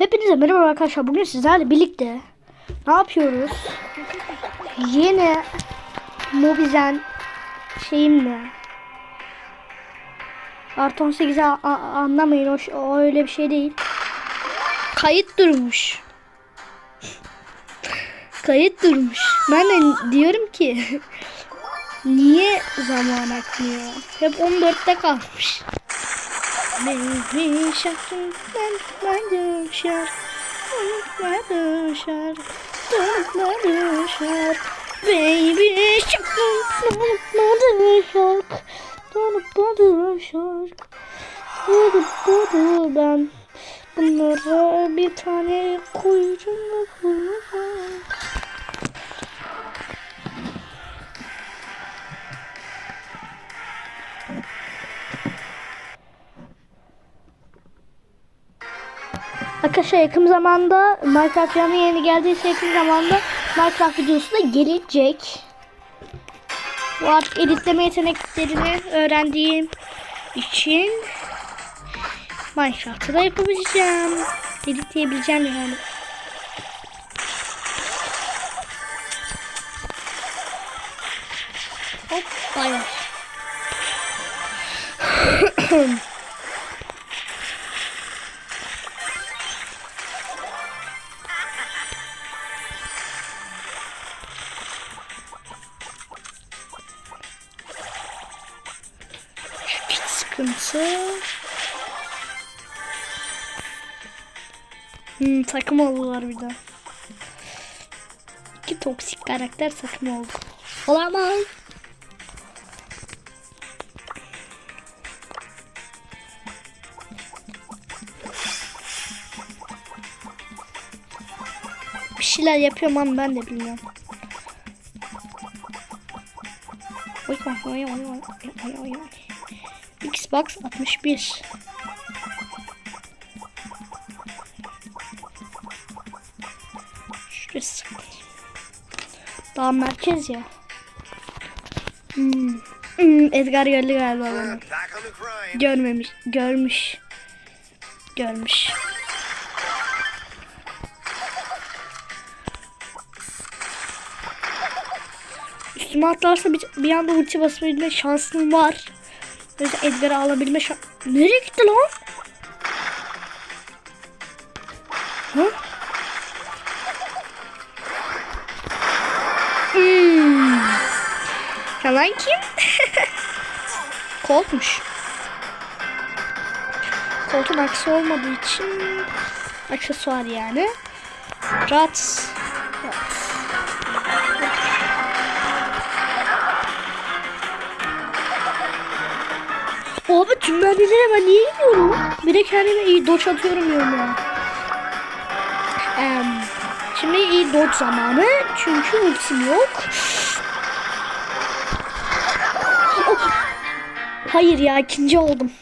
Hepinize merhaba arkadaşlar. Bugün sizlerle birlikte ne yapıyoruz? Yeni Mobizen şeyimle Artı 18'i a- a- anlamayın o, o öyle bir şey değil. Kayıt durmuş. Kayıt durmuş. Ben de diyorum ki niye zaman akmıyor? Hep 14'te kalmış. Baby shark, unutmadı shark, unutmadı shark, unutmadı shark. Baby shark, unutmadı shark, unutmadı shark. Unutmadı ben. Bunlara bir tane koyacağım. Arkadaşlar yakın zamanda Minecraft canlı yeni geldiyse yakın zamanda Minecraft videosu da gelecek. Bu artık editleme yeteneklerini öğrendiğim için Minecraft'ı da yapabileceğim. Editleyebileceğim yani. Hop bayağı. sıkıntı. Hmm, takım oldular bir de. İki toksik karakter takım oldu. Olamaz. Bir şeyler yapıyorum ama ben de bilmiyorum. Oy oy oy oy oy oy oy. Xbox 61. Şurası. Daha merkez ya. Hmm. Hmm, Edgar gördü galiba grind. Görmemiş. Görmüş. Görmüş. Üstüme atlarsa bir, bir anda ulti basabilme şansım var. Yüzden Edgar'ı alabilme şans... Nereye gitti lan? Ha? Hmm. Yalan kim? Colt'muş. Koltuğun aksi olmadığı için aksesuar yani. Rat. Abi tüm mermilere ben niye gidiyorum? Bir de kendime iyi dodge atıyorum diyorum ya. Em, şimdi iyi dodge zamanı. Çünkü ultim yok. Oh. Hayır ya ikinci oldum.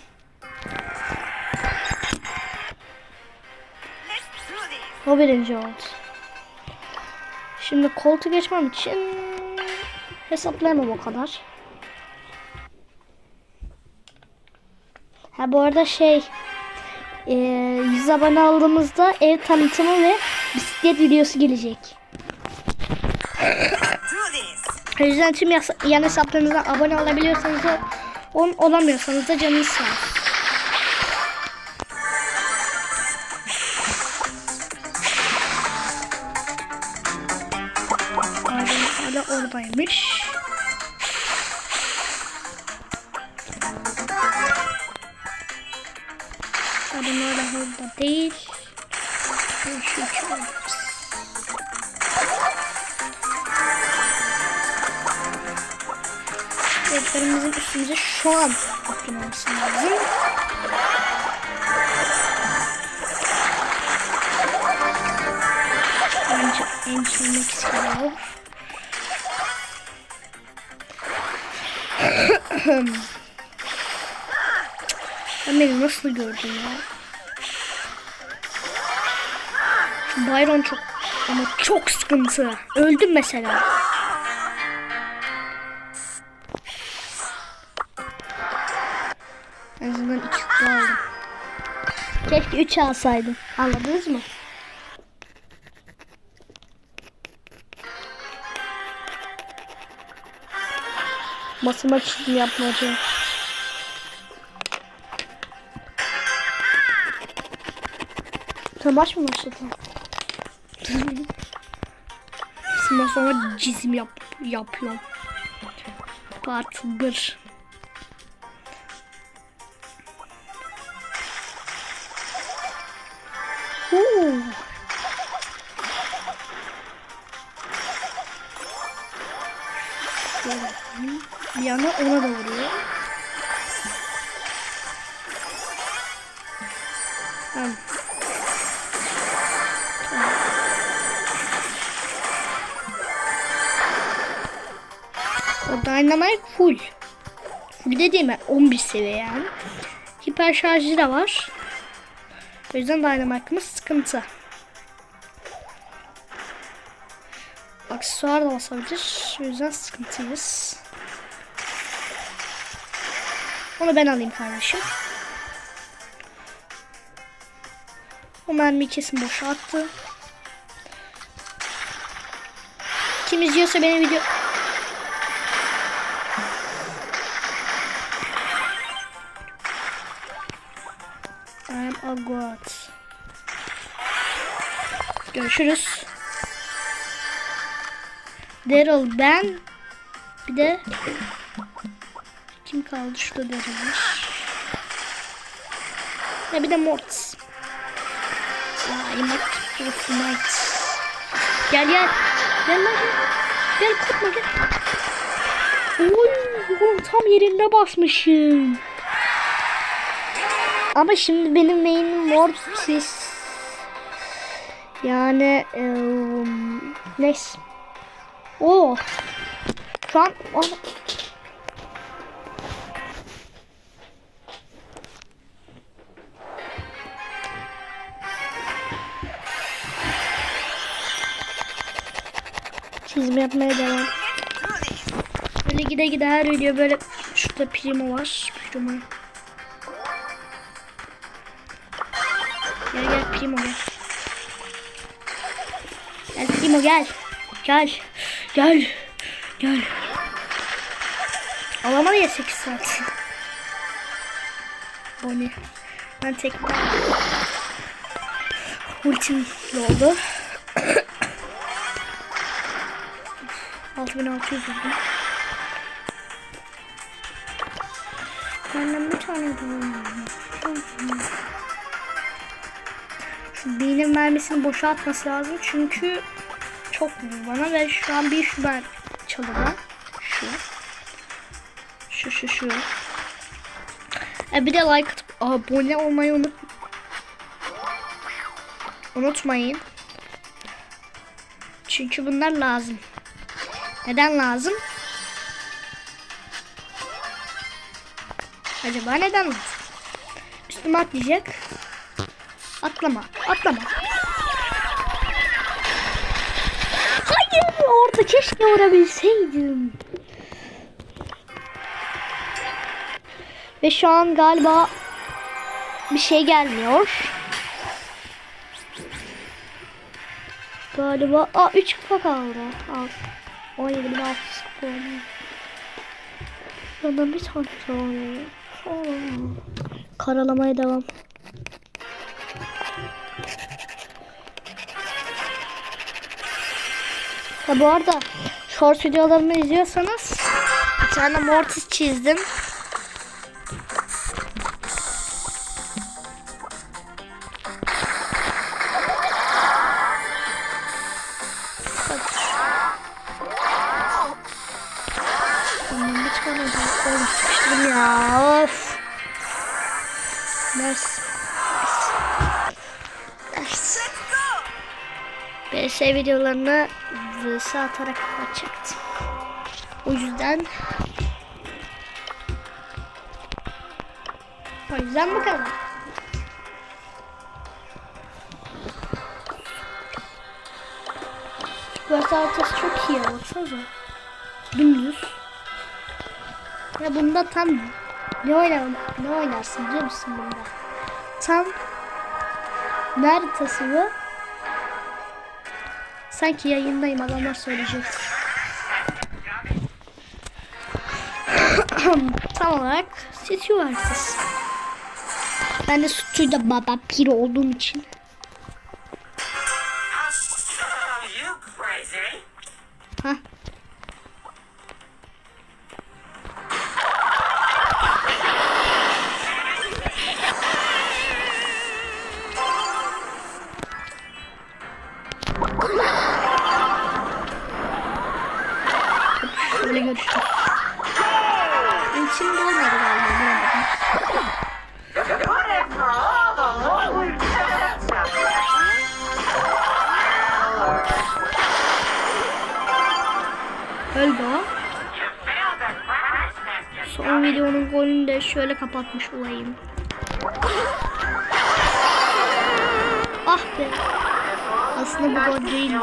O birinci oldu. Şimdi koltuğu geçmem için hesaplayamam o kadar. Ha bu arada şey e, 100 abone aldığımızda ev tanıtımı ve bisiklet videosu gelecek. O yüzden tüm yan hesaplarınızdan abone olabiliyorsanız on, olamıyorsanız da canınız sağ olsun. Orada değil. Şu. Defterimizin üstümüze şu an atlaması lazım. Bence en sonundaki silah. Sen beni nasıl gördün ya? Byron çok ama çok sıkıntı. Öldüm mesela. En azından iki kutu aldım. Keşke 3 alsaydım. Anladınız mı? Basıma çizim yapmaca. Sen maç mı başladın? Sonra sonra çizim yap yapıyorum. Part 1. Oo. Bir yana ona da vuruyor. Dynamite full. Full dediğim 11 seviye yani. Hiper şarjı da var. O yüzden Dynamite'ımız sıkıntı. Aksesuar da basabilir. O yüzden sıkıntıyız. Onu ben alayım kardeşim. O mermiyi kesin boşa attı. Kim izliyorsa benim video... God. Görüşürüz. Daryl ben bir de kim kaldı şurada Daryl'mış. Ve bir de Mortis. Ya imat Fortnite. Gel gel. Gel lan gel. Gel korkma gel. Oy, tam yerinde basmışım. Ama şimdi benim main'im Mortis. Yani eee neyse. Oo. Şu an çizim yapmaya devam. Böyle gide gide her video böyle şurada primo var. Primo. Gel gel gel. Primo gel. Gel. Gel. Gel. Alamadı ya 8 saat. O ne? Ben tekrar ultim oldu. 6600 vurdum. Benden bir tane daha. Beynin mermisini boşa atması lazım çünkü çok vurur bana ve şu an bir şu ben çalıda. Şu. Şu şu şu. E bir de like atıp abone olmayı unut unutmayın. Çünkü bunlar lazım. Neden lazım? Acaba neden lazım? Üstüme atlayacak. Atlama, atlama. Hayır, orada keşke vurabilseydim. Ve şu an galiba bir şey gelmiyor. Galiba Aa 3 kupa kaldı. Al. 17 bin 600 kupa oldu. Benden bir tane daha. Karalamaya devam. Ha bu arada short videolarımı izliyorsanız bir tane Mortis çizdim. Oğlum ya. Of. Ders. Ders. BS videolarını VS atarak kapatacaktım. O yüzden o yüzden bu kadar. Atası çok iyi baksanıza. Dümdüz. Ya bunda tam ne oynam ne oynarsın biliyor musun bunda? Tam Ne haritası bu? Sanki yayındayım adamlar söyleyecek. Tam olarak City haritası. Ben de Sutu'da baba piri olduğum için. Test. Son videonun golünü de şöyle kapatmış olayım. Ah be. Aslında bu gol değildi.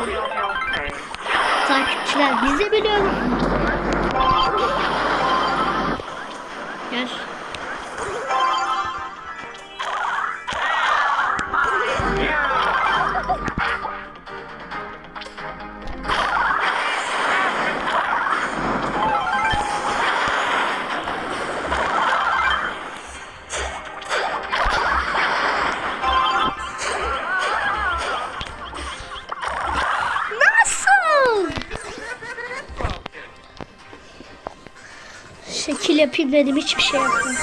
Takipçiler biz de biliyoruz. Şekil yapayım dedim hiçbir şey yapmadım.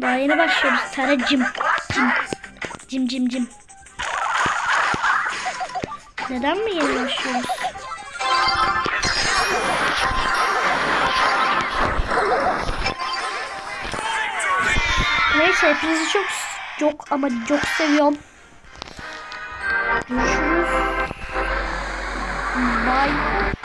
Daha yeni başlıyoruz. Tara cim. Cim. Cim cim cim. Neden mi yeni başlıyoruz? Neyse hepinizi çok çok ama çok seviyorum. Görüşürüz. Bye.